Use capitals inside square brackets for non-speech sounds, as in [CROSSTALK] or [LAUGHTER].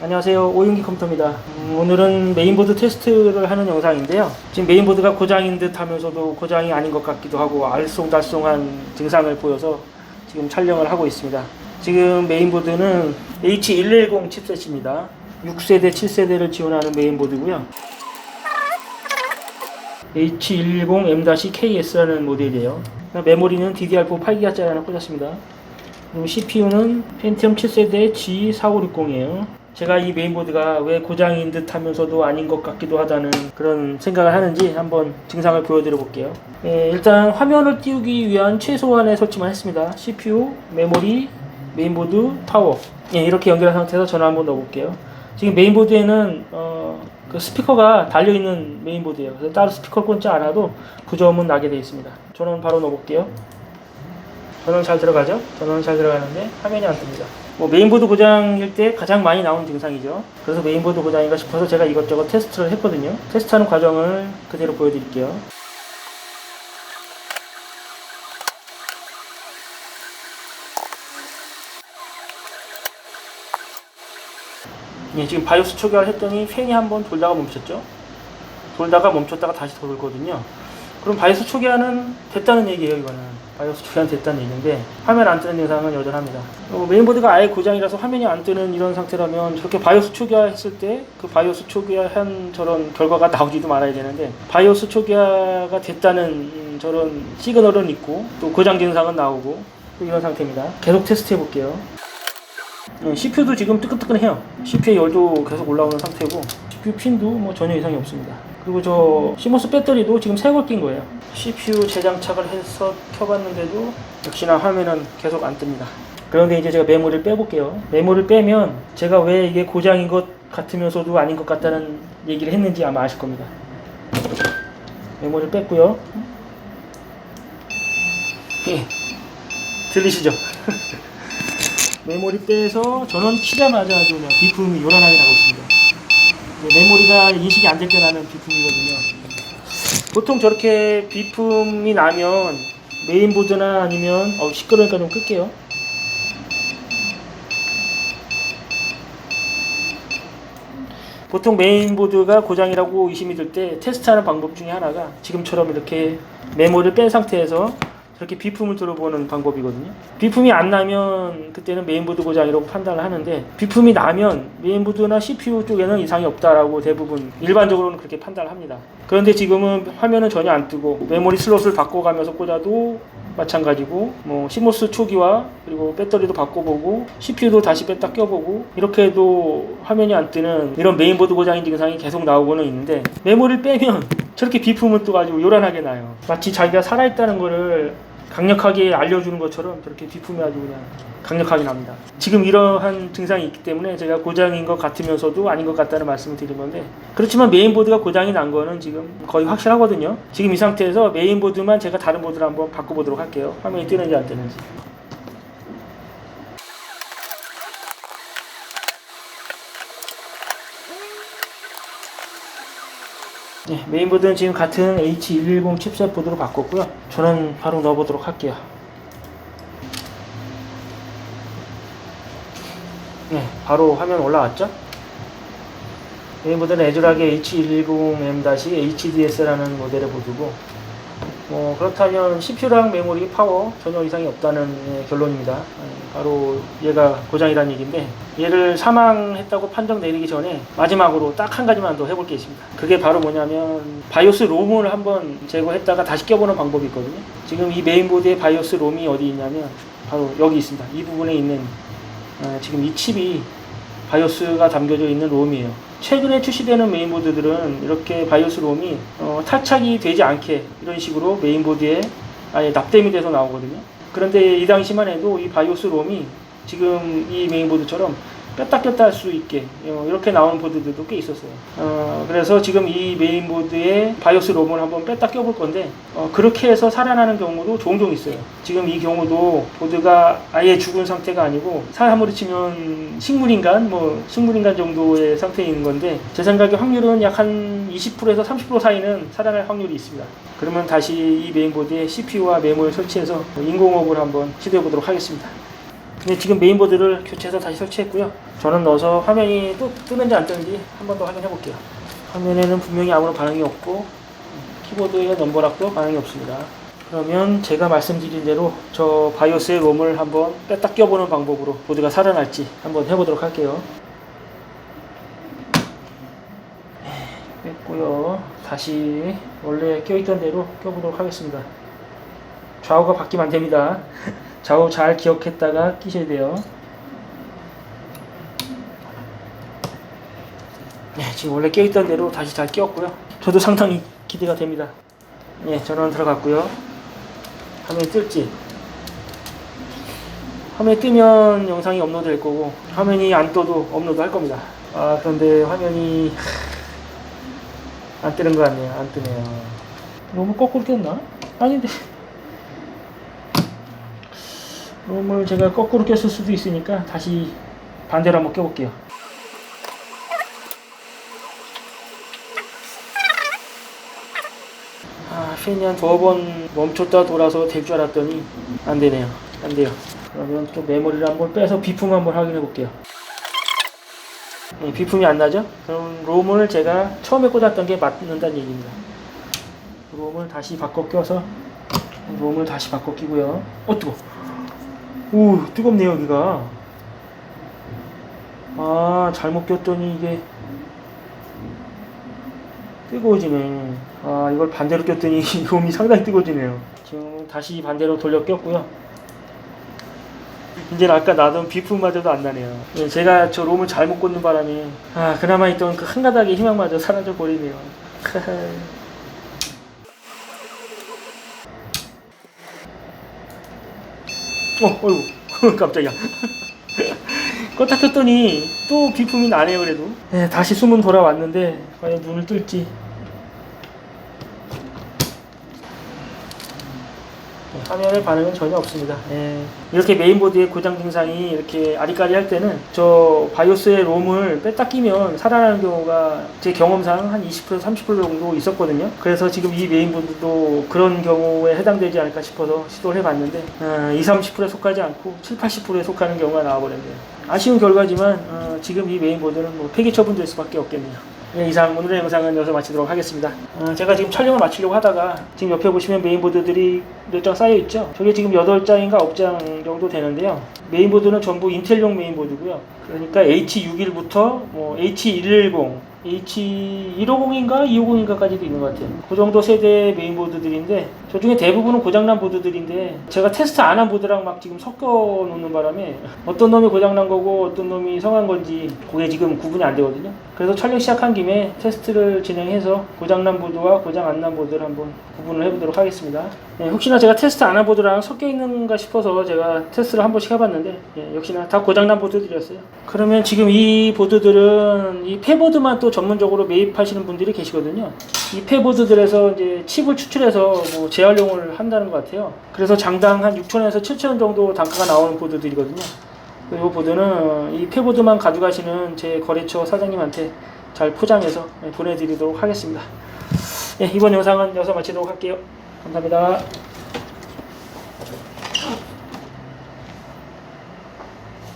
안녕하세요. 오윤기 컴퓨터입니다. 음, 오늘은 메인보드 테스트를 하는 영상인데요. 지금 메인보드가 고장인 듯 하면서도 고장이 아닌 것 같기도 하고 알쏭달쏭한 증상을 보여서 지금 촬영을 하고 있습니다. 지금 메인보드는 H110 칩셋입니다. 6세대 7세대를 지원하는 메인보드고요. H110M-KS라는 모델이에요. 메모리는 DDR4 8기가짜리 하나 꽂았습니다. 그리고 CPU는 펜티엄 7세대 G4560이에요. 제가 이 메인보드가 왜 고장인 듯 하면서도 아닌 것 같기도 하다는 그런 생각을 하는지 한번 증상을 보여드려 볼게요. 예, 일단 화면을 띄우기 위한 최소한의 설치만 했습니다. CPU, 메모리, 메인보드, 파워. 예, 이렇게 연결한 상태에서 전화 한번 넣어볼게요. 지금 메인보드에는 어, 그 스피커가 달려있는 메인보드예요. 그래서 따로 스피커를 꽂지 않아도 부저음은 나게 되어 있습니다. 전원 바로 넣어볼게요. 전원 잘 들어가죠? 전원 잘 들어가는데 화면이 안 뜹니다. 뭐 메인보드 고장일 때 가장 많이 나오는 증상이죠. 그래서 메인보드 고장인가 싶어서 제가 이것저것 테스트를 했거든요. 테스트하는 과정을 그대로 보여드릴게요. 예, 지금 바이오스 초기화를 했더니 팬이 한번 돌다가 멈췄죠. 돌다가 멈췄다가 다시 돌거든요. 그럼 바이오스 초기화는 됐다는 얘기예요, 이거는. 바이오스 초기화는 됐다는 얘기인데 화면 안 뜨는 증상은 여전합니다. 어, 메인보드가 아예 고장이라서 화면이 안 뜨는 이런 상태라면 저렇게 바이오스 초기화 했을 때 그 바이오스 초기화한 저런 결과가 [LAUGHS] 나오지도 말아야 되는데 바이오스 초기화가 됐다는 음, 저런 시그널은 있고 또 고장 증상은 나오고 또 이런 상태입니다. 계속 테스트 해 볼게요. 어, CPU도 지금 뜨끈뜨끈해요. CPU의 열도 계속 올라오는 상태고 CPU 핀도 뭐 전혀 이상이 없습니다. 그리고 저 시모스 배터리도 지금 새 걸 낀 거예요. CPU 재장착을 해서 켜봤는데도 역시나 화면은 계속 안 뜹니다. 그런데 이제 제가 메모리를 빼볼게요. 메모리를 빼면 제가 왜 이게 고장인 것 같으면서도 아닌 것 같다는 얘기를 했는지 아마 아실 겁니다. 메모리를 뺐고요. 예. 들리시죠? [LAUGHS] 메모리 빼서 전원 키자마자 아주 그냥 비품이 요란하게 나고 있습니다. 이제 메모리가 인식이 안 될 때 나는 비품이거든요. 보통 저렇게 비품이 나면 메인보드나 아니면 어 시끄러우니까 좀 끌게요. 보통 메인보드가 고장이라고 의심이 들 때 테스트하는 방법 중에 하나가 지금처럼 이렇게 메모리를 뺀 상태에서 저렇게 비품을 들어보는 방법이거든요. 비품이 안 나면 그때는 메인보드 고장이라고 판단을 하는데 비품이 나면 메인보드나 CPU 쪽에는 이상이 없다라고 대부분 일반적으로는 그렇게 판단을 합니다. 그런데 지금은 화면은 전혀 안 뜨고 메모리 슬롯을 바꿔가면서 꽂아도 마찬가지고 뭐 시모스 초기화 그리고 배터리도 바꿔보고 CPU도 다시 뺐다 껴보고 이렇게 해도 화면이 안 뜨는 이런 메인보드 고장인 증상이 계속 나오고는 있는데 메모리를 빼면 저렇게 비품은 또 가지고 요란하게 나요. 마치 자기가 살아있다는 거를 강력하게 알려주는 것처럼 저렇게 비품이 아주 그냥 강력하게 납니다. 지금 이러한 증상이 있기 때문에 제가 고장인 것 같으면서도 아닌 것 같다는 말씀을 드린 건데 그렇지만 메인보드가 고장이 난 거는 지금 거의 확실하거든요. 지금 이 상태에서 메인보드만 제가 다른 보드로 한번 바꿔보도록 할게요. 화면이 뜨는지 안 뜨는지. 네, 메인보드는 지금 같은 H110 칩셋 보드로 바꿨고요. 저는 바로 넣어보도록 할게요. 네, 바로 화면 올라왔죠? 메인보드는 애절하게 H110M-HDS라는 모델의 보드고 뭐 그렇다면 CPU랑 메모리, 파워 전혀 이상이 없다는 예, 결론입니다. 예, 바로 얘가 고장이라는 얘기인데 얘를 사망했다고 판정 내리기 전에 마지막으로 딱 한 가지만 더 해볼 게 있습니다. 그게 바로 뭐냐면 바이오스 롬을 한번 제거했다가 다시 껴보는 방법이 있거든요. 지금 이 메인보드의 바이오스 롬이 어디 있냐면 바로 여기 있습니다. 이 부분에 있는 어, 지금 이 칩이 바이오스가 담겨져 있는 롬이에요. 최근에 출시되는 메인보드들은 이렇게 바이오스 롬이 어, 탈착이 되지 않게 이런 식으로 메인보드에 아예 납땜이 돼서 나오거든요. 그런데 이 당시만 해도 이 바이오스 롬이 지금 이 메인보드처럼 뺐다 꼈다 할 수 있게 어, 이렇게 나오는 보드들도 꽤 있었어요. 어, 그래서 지금 이 메인보드에 바이오스 롬을 한번 뺐다 껴볼 건데 어, 그렇게 해서 살아나는 경우도 종종 있어요. 지금 이 경우도 보드가 아예 죽은 상태가 아니고 사람으로 치면 식물인간 뭐 식물인간 정도의 상태에 있는 건데 제 생각에 확률은 약 한 20%에서 30% 사이는 살아날 확률이 있습니다. 그러면 다시 이 메인보드에 CPU와 메모를 설치해서 인공호흡을 한번 시도해 보도록 하겠습니다. 네, 지금 메인보드를 교체해서 다시 설치했고요. 저는 넣어서 화면이 또 뜨는지 안 뜨는지 한 번 더 확인해 볼게요. 화면에는 분명히 아무런 반응이 없고 키보드의 넘버락도 반응이 없습니다. 그러면 제가 말씀드린 대로 저 바이오스의 롬을 한번 뺐다 껴보는 방법으로 보드가 살아날지 한번 해보도록 할게요. 뺐고요. 다시 원래 껴있던 대로 껴보도록 하겠습니다. 좌우가 바뀌면 안 됩니다. [LAUGHS] 좌우 잘 기억했다가 끼셔야 돼요. 네, 지금 원래 껴있던 대로 다시 잘 끼웠고요. 저도 상당히 기대가 됩니다. 네, 전원 들어갔고요. 화면이 뜰지. 화면이 뜨면 영상이 업로드 될 거고, 화면이 안 떠도 업로드 할 겁니다. 아, 그런데 화면이 안 뜨는 것 같네요. 안 뜨네요. 너무 거꾸로 꼈나? 아닌데. 롬을 제가 거꾸로 꼈을 수도 있으니까 다시 반대로 한번 껴볼게요. 아, 팬이 한 두 번 멈췄다 돌아서 될 줄 알았더니 안 되네요. 안 돼요. 그러면 또 메모리를 한번 빼서 비품 한번 확인해 볼게요. 네, 비품이 안 나죠? 그럼 롬을 제가 처음에 꽂았던 게 맞는다는 얘기입니다. 롬을 다시 바꿔 껴서 롬을 다시 바꿔 끼고요. 어 뜨거. 오 뜨겁네요 여기가. 아 잘못 꼈더니 이게 뜨거워지네. 아 이걸 반대로 꼈더니 [LAUGHS] 롬이 상당히 뜨거워지네요. 지금 다시 반대로 돌려 꼈고요. 이제 아까 나던 비품마저도 안 나네요. 예, 제가 저 롬을 잘못 꽂는 바람에 아 그나마 있던 그 한 가닥의 희망마저 사라져 버리네요. [LAUGHS] 어, 어이구, [LAUGHS] 깜짝이야. [LAUGHS] 껐다 켰더니 또 비품이 나네요, 그래도. 네, 다시 숨은 돌아왔는데, 과연 눈을 뜰지. 화면에 반응은 전혀 없습니다. 네, 이렇게 메인보드의 고장 증상이 이렇게 아리까리 할 때는 저 바이오스의 롬을 뺐다 끼면 살아나는 경우가 제 경험상 한 20% 30% 정도 있었거든요. 그래서 지금 이 메인보드도 그런 경우에 해당되지 않을까 싶어서 시도를 해봤는데 어, 2, 30%에 속하지 않고 7, 80%에 속하는 경우가 나와버렸네요. 아쉬운 결과지만 어, 지금 이 메인보드는 뭐 폐기 처분될 수밖에 없겠네요. 네, 이상 오늘의 영상은 여기서 마치도록 하겠습니다. 어, 제가 지금 촬영을 마치려고 하다가 지금 옆에 보시면 메인보드들이 몇 장 쌓여 있죠. 저게 지금 8장인가 9장 정도 되는데요. 메인보드는 전부 인텔용 메인보드고요. 그러니까 H61부터 뭐 H110, H150인가 250인가까지도 있는 것 같아요. 그 정도 세대의 메인보드들인데 저 중에 대부분은 고장난 보드들인데 제가 테스트 안 한 보드랑 막 지금 섞어 놓는 바람에 어떤 놈이 고장난 거고 어떤 놈이 성한 건지 그게 지금 구분이 안 되거든요. 그래서 촬영 시작한 김에 테스트를 진행해서 고장난 보드와 고장 안 난 보드를 한번 구분을 해보도록 하겠습니다. 네, 혹시나 제가 테스트 안 한 보드랑 섞여 있는가 싶어서 제가 테스트를 한 번씩 해봤는데 예, 역시나 다 고장난 보드들이었어요. 그러면 지금 이 보드들은 이 폐보드만 또 전문적으로 매입하시는 분들이 계시거든요. 이 폐보드들에서 이제 칩을 추출해서 뭐 재활용을 한다는 것 같아요. 그래서 장당 한 6천에서 7천 정도 단가가 나오는 보드들이거든요. 이 보드는 이 폐보드만 가져가시는 제 거래처 사장님한테 잘 포장해서 네, 보내드리도록 하겠습니다. 네, 이번 영상은 여기서 마치도록 할게요. 감사합니다.